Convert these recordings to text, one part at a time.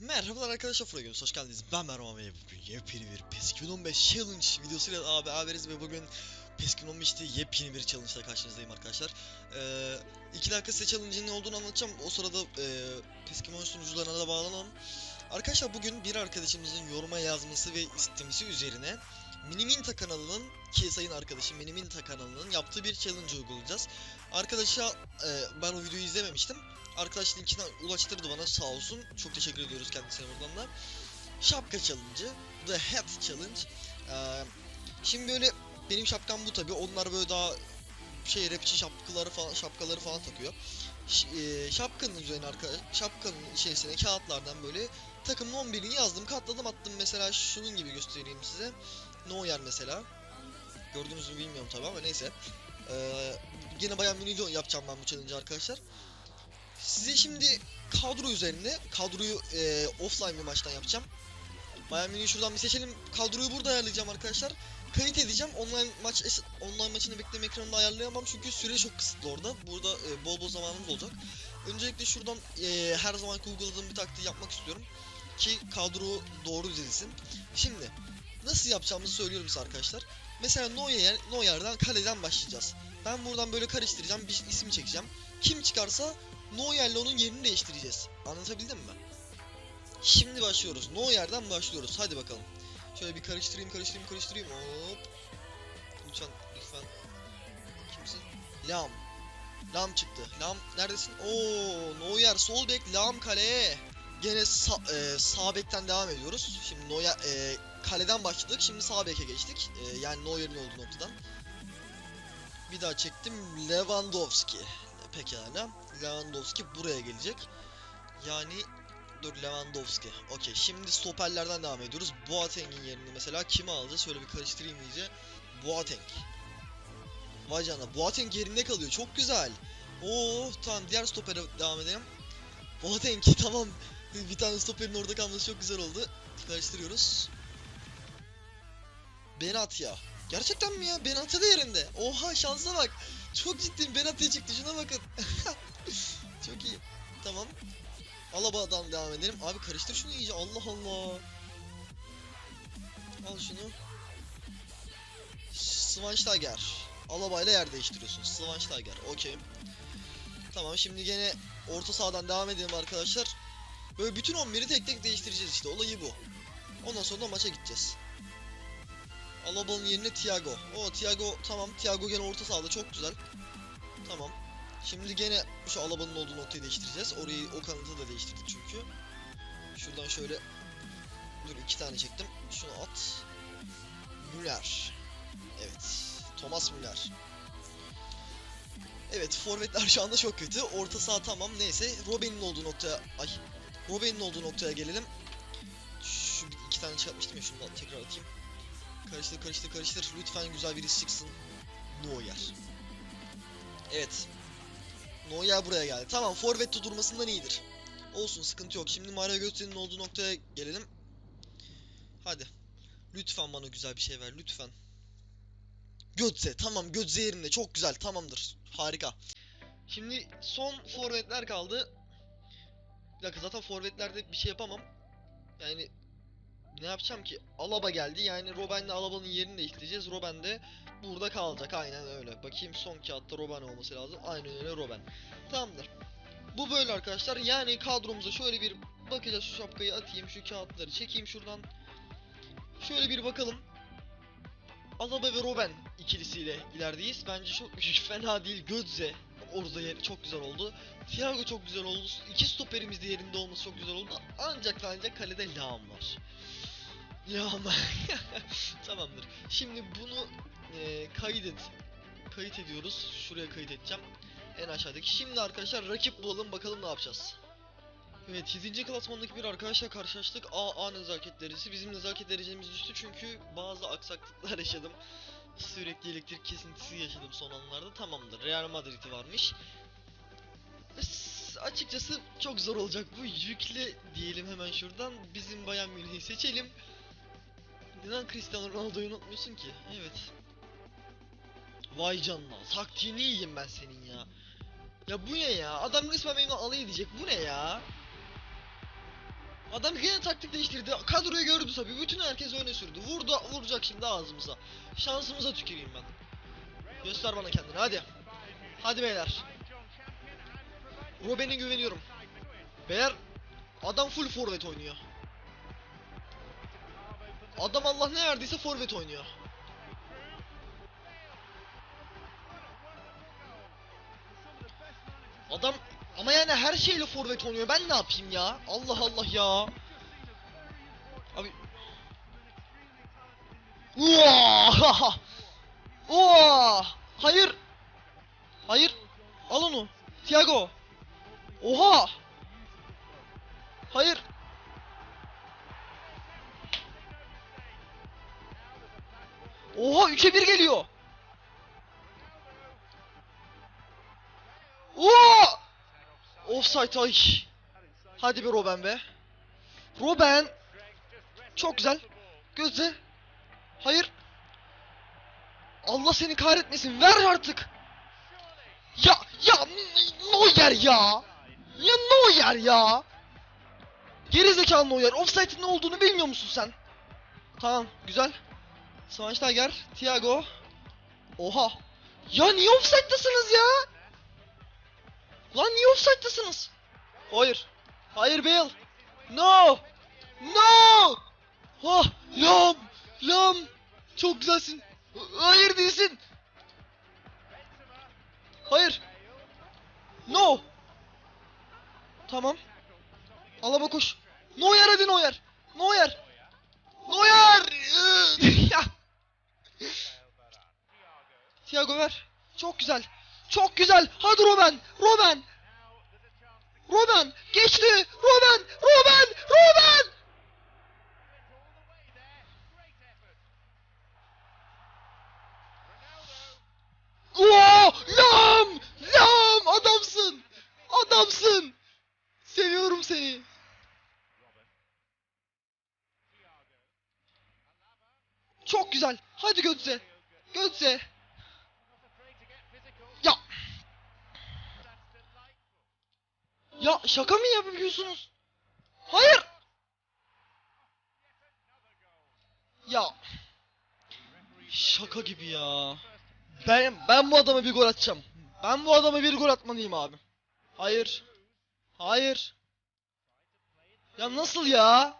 Merhabalar arkadaşlar Fragons hoş geldiniz. Ben Mervan ve bugün yepyeni bir PES 2015 Challenge videosuyla abi haberiz ve bugün PES 2015'te yepyeni bir challenge ile karşınızdayım arkadaşlar. Ee, iki dakika size challenge'ın ne olduğunu anlatacağım. O sırada e, PES 2015 sunucularına da bağlanalım. Arkadaşlar bugün bir arkadaşımızın yoruma yazması ve istemesi üzerine Miniminta kanalının ki sayın arkadaşım Miniminta kanalının yaptığı bir challenge uygulayacağız. Arkadaşa e, ben o videoyu izlememiştim. Arkadaş linkini ulaştırdı bana sağ olsun. Çok teşekkür ediyoruz kendisine buradan da. Şapka challenge'ı. The Hat Challenge. Ee, şimdi böyle benim şapkam bu tabi. Onlar böyle daha şey rapçi şapkaları falan şapkaları falan takıyor. Ş- e, şapkanın üzerine arka şapkanın içerisine kağıtlardan böyle takımın 11'ini yazdım, katladım, attım. Mesela şunun gibi göstereyim size. Neuer mesela. Gördünüz mü bilmiyorum tabi ama neyse. Ee, yine bayağı mini yapacağım ben bu challenge arkadaşlar. Size şimdi kadro üzerine kadroyu e, offline bir maçtan yapacağım. Bayern Münih'i şuradan bir seçelim. Kadroyu burada ayarlayacağım arkadaşlar. Kayıt edeceğim. Online maç online maçını bekleme ekranında ayarlayamam çünkü süre çok kısıtlı orada. Burada e, bol bol zamanımız olacak. Öncelikle şuradan e, her zaman uyguladığım bir taktiği yapmak istiyorum ki kadro doğru dizilsin. Şimdi nasıl yapacağımızı söylüyorum size arkadaşlar. Mesela Neuer, Neuer'den kaleden başlayacağız. Ben buradan böyle karıştıracağım, bir isim çekeceğim. Kim çıkarsa Neuer'le onun yerini değiştireceğiz. Anlatabildim mi? Şimdi başlıyoruz. Neuer'den başlıyoruz. Hadi bakalım. Şöyle bir karıştırayım, karıştırayım, karıştırayım. Hop. Lütfen, lütfen. Kimsin? Lam. Lam çıktı. Lam neredesin? Oo, Neuer sol bek, Lam kaleye. Gene sa e, sağ bekten devam ediyoruz. Şimdi Neuer e, kaleden başladık. Şimdi sağ beke geçtik. E, yani Neuer'in olduğu noktadan. Bir daha çektim. Lewandowski. Pekala. Lewandowski buraya gelecek. Yani dur Lewandowski. Okey. Şimdi stoperlerden devam ediyoruz. Boateng'in yerini mesela kimi alacağız? Şöyle bir karıştırayım iyice. Boateng. Vay canına. Boateng yerinde kalıyor. Çok güzel. Oo tamam diğer stopere devam edelim. Boateng tamam. Bir tane stoperin orada kalması çok güzel oldu. Karıştırıyoruz. Benatya. Gerçekten mi ya? Benatya da yerinde. Oha şansa bak. Çok ciddiyim. Benatya çıktı. Şuna bakın. Tamam. Alaba'dan devam edelim. Abi karıştır şunu iyice. Allah Allah. Al şunu. Schweinsteiger. Alaba ile yer değiştiriyorsun. Schweinsteiger. Okey. Tamam şimdi gene orta sahadan devam edelim arkadaşlar. Böyle bütün 11'i tek tek değiştireceğiz işte. Olayı bu. Ondan sonra maça gideceğiz. Alaba'nın yerine Thiago. O Thiago tamam. Thiago gene orta sahada çok güzel. Tamam. Şimdi gene şu Alaba'nın olduğu noktayı değiştireceğiz. Orayı o kanıtı da değiştirdik çünkü. Şuradan şöyle dur iki tane çektim. Şunu at. Müller. Evet. Thomas Müller. Evet, forvetler şu anda çok kötü. Orta saha tamam. Neyse, Robben'in olduğu noktaya ay. Robben'in olduğu noktaya gelelim. Şu iki tane çıkartmıştım ya şunu tekrar atayım. Karıştır karıştır karıştır. Lütfen güzel birisi çıksın. Neuer. Evet. Neuer buraya geldi. Tamam forvette durmasından iyidir. Olsun sıkıntı yok. Şimdi Mario Götze'nin olduğu noktaya gelelim. Hadi. Lütfen bana güzel bir şey ver lütfen. Götze tamam Götze yerinde çok güzel tamamdır. Harika. Şimdi son forvetler kaldı. Bir dakika zaten forvetlerde bir şey yapamam. Yani ne yapacağım ki? Alaba geldi. Yani Robben'le Alaba'nın yerini değiştireceğiz. Robben de burada kalacak. Aynen öyle. Bakayım son kağıtta Robben olması lazım. Aynen öyle Robben. Tamamdır. Bu böyle arkadaşlar. Yani kadromuza şöyle bir bakacağız. Şu şapkayı atayım. Şu kağıtları çekeyim şuradan. Şöyle bir bakalım. Alaba ve Robben ikilisiyle ilerideyiz. Bence çok fena değil. Götze orada çok güzel oldu. Thiago çok güzel oldu. İki stoperimiz de yerinde olması çok güzel oldu. Ancak ancak kalede Lahm var. Lahm. Tamamdır. Şimdi bunu e, kaydet. Kayıt ediyoruz. Şuraya kayıt edeceğim. En aşağıdaki. Şimdi arkadaşlar rakip bulalım bakalım ne yapacağız. Evet 7. klasmandaki bir arkadaşla karşılaştık. A, A nezaket derecesi. Bizim nezaket derecemiz düştü çünkü bazı aksaklıklar yaşadım. Sürekli elektrik kesintisi yaşadım son anlarda. Tamamdır. Real Madrid'i varmış. Açıkçası çok zor olacak bu. Yükle diyelim hemen şuradan. Bizim Bayern Münih'i seçelim. Neden Cristiano Ronaldo'yu unutmuyorsun ki? Evet. Vay canına. Taktiğini yiyeyim ben senin ya. Ya bu ne ya? Adam resmen benimle alay edecek. Bu ne ya? Adam yine taktik değiştirdi. Kadroyu gördü tabii. Bütün herkes öne sürdü. Vurdu, vuracak şimdi ağzımıza. Şansımıza tüküreyim ben. Göster bana kendini hadi. Hadi beyler. Robben'e güveniyorum. Beyler adam full forvet oynuyor. Adam Allah ne verdiyse forvet oynuyor. Adam ama yani her şeyle forvet oynuyor. Ben ne yapayım ya? Allah Allah ya. Abi Uaa! Uaa! Hayır. Hayır. Al onu. Thiago. Oha! Hayır. Oha 3'e 1 geliyor. Oha! Offside ay. Hadi be Robben be. Robben. Çok güzel. Gözde. Hayır. Allah seni kahretmesin. Ver artık. Ya ya Neuer ya. Ya Neuer ya. Geri zekalı Neuer. Offside'in ne olduğunu bilmiyor musun sen? Tamam, güzel. Schweinsteiger, Thiago. Oha. Ya niye offside'dasınız ya? Lan niye offside'dasınız? Hayır. Hayır Bale. No. No. Ah, Lam. Lam. Çok güzelsin. Hayır değilsin. Hayır. No. Tamam. Alaba koş. Neuer hadi Neuer. Neuer. Neuer. Ya. Ver. Çok güzel. Çok güzel. Hadi Robben. Robben. Robben. Geçti. Robben. Robben. Robben. Oo! Lam! Lam! Adamsın! Adamsın! Seviyorum seni. Çok güzel. Hadi Götze. Götze. Ya. Ya şaka mı yapıyorsunuz? Hayır. Ya. Şaka gibi ya. Ben ben bu adama bir gol atacağım. Ben bu adama bir gol atmalıyım abi. Hayır. Hayır. Ya nasıl ya?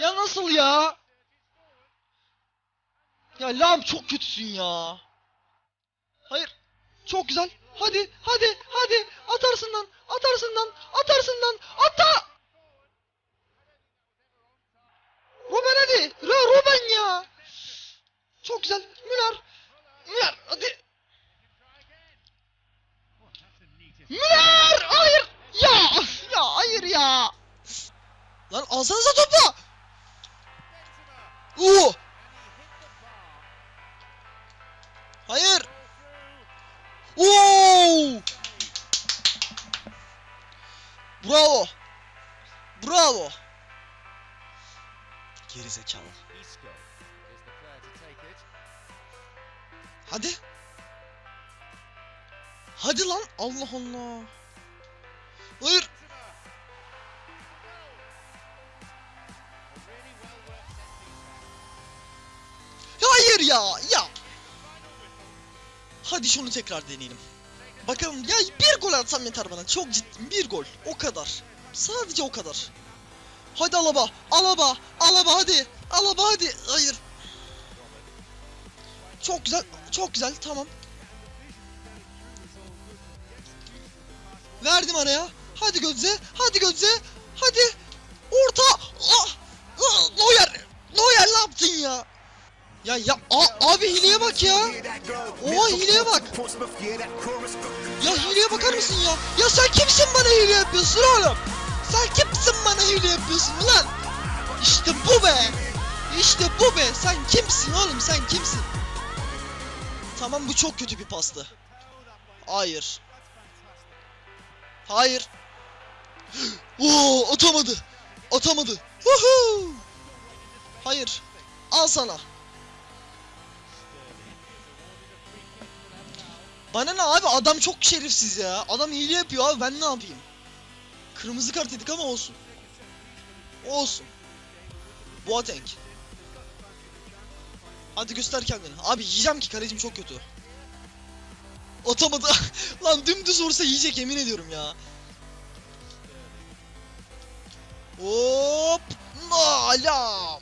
Ya nasıl ya? Ya Lam çok kötüsün ya. Hayır. Çok güzel. Hadi, hadi, hadi. Atarsın lan. Atarsın lan. Atarsın lan. Ata! Robben hadi. Ra Robben ya. Çok güzel. Müller. Müller hadi. Müller! Hayır! Ya! Ya hayır ya! Lan alsanıza topu! Oo! Hayır! Bravo! Bravo! Geri zekalı. Hadi. Hadi lan. Allah Allah. Hayır. Hayır ya. Ya. Hadi şunu tekrar deneyelim. Bakalım ya bir gol atsam yeter bana. Çok ciddiyim. Bir gol. O kadar. Sadece o kadar. Hadi Alaba. Alaba. Alaba hadi. Alaba hadi. Hayır. Çok güzel. Çok güzel. Tamam. Verdim araya. Hadi Götze. Hadi Götze. Hadi. Orta. Ah. Ah. Neuer. Neuer ne yaptın ya? Ya ya a- abi hileye bak ya. Oha hileye bak. Ya hileye bakar mısın ya? Ya sen kimsin bana hile yapıyorsun oğlum? Sen kimsin bana hile yapıyorsun lan? İşte bu be. İşte bu be. Sen kimsin oğlum? Sen kimsin? Tamam bu çok kötü bir pastı. Hayır. Hayır. Oo atamadı. Atamadı. Woohoo! Hayır. Al sana. Bana ne abi adam çok şerefsiz ya. Adam hile yapıyor abi ben ne yapayım? Kırmızı kart yedik ama olsun. Olsun. Boateng. Hadi göster kendini. Abi yiyeceğim ki kalecim çok kötü. Atamadı. Lan dümdüz vursa yiyecek yemin ediyorum ya. Hop! Lam!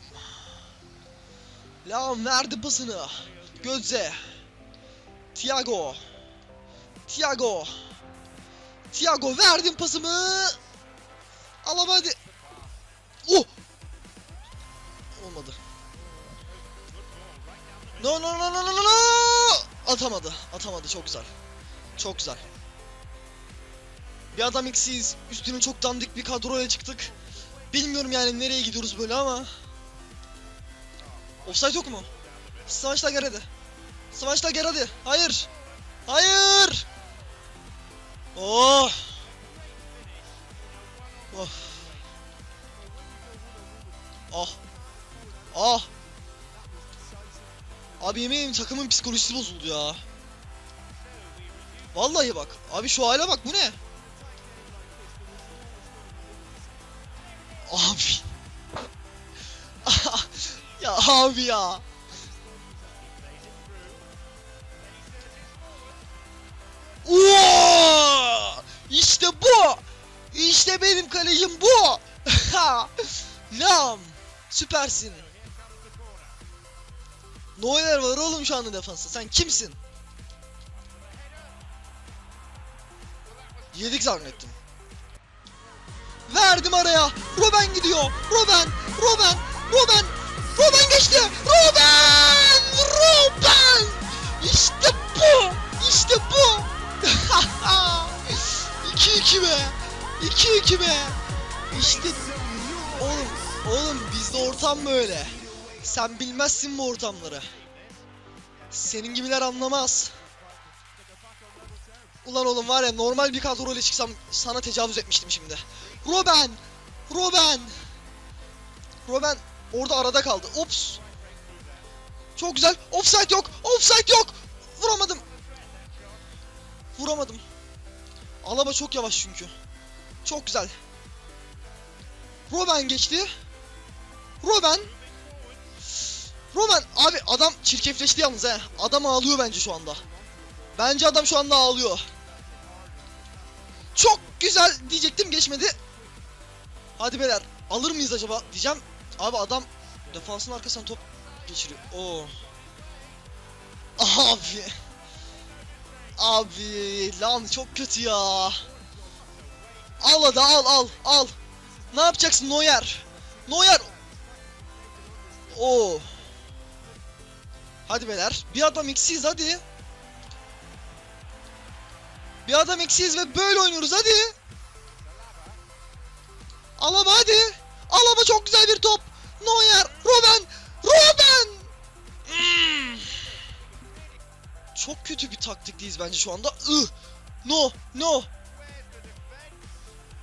Lam verdi pasını. Göze. Thiago. Thiago. Thiago verdim pasımı. Alam hadi. Oh! Olmadı. No no no no no no! Atamadı. Atamadı. Çok güzel. Çok güzel. Bir adam eksiyiz. Üstüne çok dandik bir kadroya çıktık. Bilmiyorum yani nereye gidiyoruz böyle ama. Offside yok mu? Savaşla gel hadi. Savaşla gel hadi. Hayır. Hayır. Oh. Oh. Ah. Ah. Abi yemeğim takımın psikolojisi bozuldu ya. Vallahi bak. Abi şu hale bak bu ne? Abi. ya abi ya. Kalecim bu. Lam. Süpersin. Neuer var oğlum şu anda defansta. Sen kimsin? Yedik zannettim. Verdim araya. Robben gidiyor. Robben. Robben. Robben. Robben geçti. Robben. Robben. İşte bu. İşte bu. 2-2 be. 2-2 be. İşte oğlum oğlum bizde ortam böyle. Sen bilmezsin bu ortamları. Senin gibiler anlamaz. Ulan oğlum var ya normal bir kadroyla çıksam sana tecavüz etmiştim şimdi. Robben! Robben! Robben orada arada kaldı. Ops! Çok güzel. Offside yok. Offside yok. Vuramadım. Vuramadım. Alaba çok yavaş çünkü. Çok güzel. Robben geçti. Robben. Robben abi adam çirkefleşti yalnız he. Adam ağlıyor bence şu anda. Bence adam şu anda ağlıyor. Çok güzel diyecektim geçmedi. Hadi beyler alır mıyız acaba diyeceğim. Abi adam defansın arkasından top geçiriyor. Oo. Abi. Abi lan çok kötü ya. Al hadi al al al. Ne yapacaksın Neuer? Neuer. Oo. Hadi beyler. Bir adam eksiyiz hadi. Bir adam eksiyiz ve böyle oynuyoruz hadi. Alaba hadi. Alaba çok güzel bir top. Neuer. Robben. Robben. Hmm. Çok kötü bir taktikteyiz bence şu anda. Ih. No. No.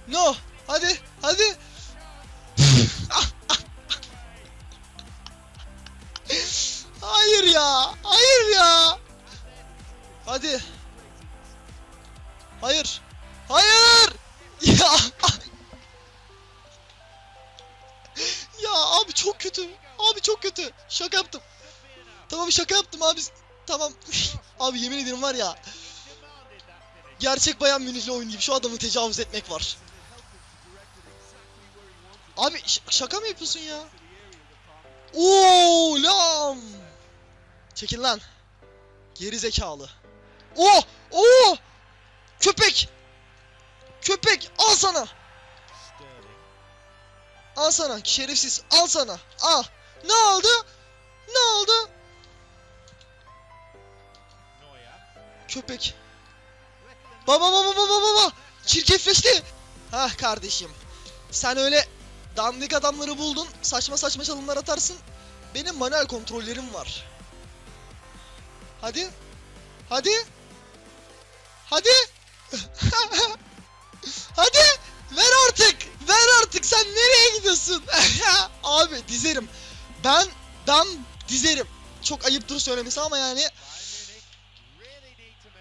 No. Hadi. Hadi. Hayır ya. Hayır ya. Hadi. Hayır. Hayır. Ya. ya abi çok kötü. Abi çok kötü. Şaka yaptım. Tamam şaka yaptım abi. Tamam. abi yemin ederim var ya. Gerçek bayan Münih'le oynayıp şu adamı tecavüz etmek var. Abi şaka mı yapıyorsun ya? Oo lam. Çekil lan. Geri zekalı. Oh! Oh! Köpek! Köpek! Al sana! Al sana şerefsiz. Al sana. Al. Ne oldu? Ne oldu? Köpek. Baba baba baba baba. Çirkefleşti. Hah kardeşim. Sen öyle dandik adamları buldun. Saçma saçma çalımlar atarsın. Benim manuel kontrollerim var. Hadi. Hadi. Hadi. Hadi. Ver artık. Ver artık. Sen nereye gidiyorsun? Abi dizerim. Ben ben dizerim. Çok ayıptır söylemesi ama yani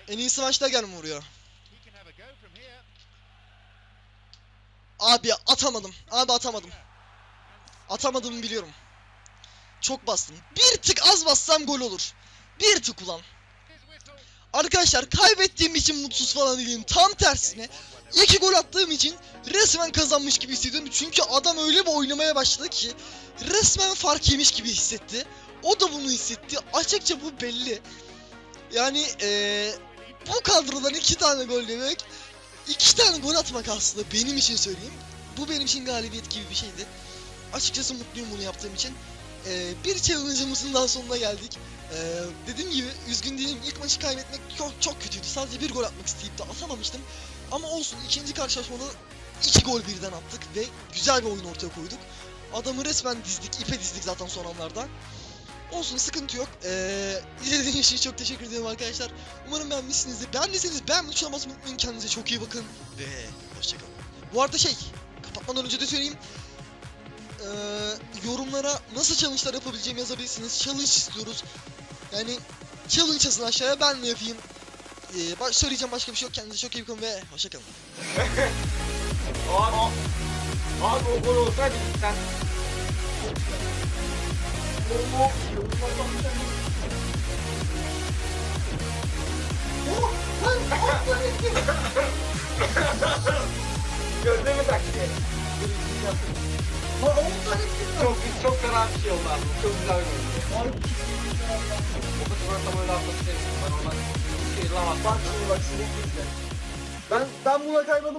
en iyisi maçta gel vuruyor. Abi atamadım. Abi atamadım. Atamadığımı biliyorum. Çok bastım. Bir tık az bassam gol olur. Bir tık ulan. Arkadaşlar kaybettiğim için mutsuz falan değilim. Tam tersine iki gol attığım için resmen kazanmış gibi hissediyorum. Çünkü adam öyle bir oynamaya başladı ki resmen fark yemiş gibi hissetti. O da bunu hissetti. Açıkça bu belli. Yani eee, bu kadrodan iki tane gol demek iki tane gol atmak aslında benim için söyleyeyim. Bu benim için galibiyet gibi bir şeydi. Açıkçası mutluyum bunu yaptığım için. Eee, bir challenge'ımızın daha sonuna geldik. Eee, dediğim gibi üzgün değilim. İlk maçı kaybetmek çok çok kötüydü. Sadece bir gol atmak isteyip de atamamıştım. Ama olsun ikinci karşılaşmada iki gol birden attık ve güzel bir oyun ortaya koyduk. Adamı resmen dizdik, ipe dizdik zaten son anlarda. Olsun sıkıntı yok. Ee, izlediğiniz için çok teşekkür ederim arkadaşlar. Umarım beğenmişsinizdir. Beğendiyseniz beğenmeyi tuşuna basmayı unutmayın. Kendinize çok iyi bakın ve hoşçakalın. Bu arada şey, kapatmadan önce de söyleyeyim. Ee, yorumlara nasıl challenge'lar yapabileceğimi yazabilirsiniz. Challenge istiyoruz. Yani challenge yazın aşağıya ben mi yapayım? Ee, baş, söyleyeceğim başka bir şey yok. Kendinize çok iyi bakın ve hoşçakalın. Abi, abi o gol olsaydı sen Gözlerime taktı. Çok çok fena bir şey oldu. Ben oradan şey. Ben ben buna kaymadım.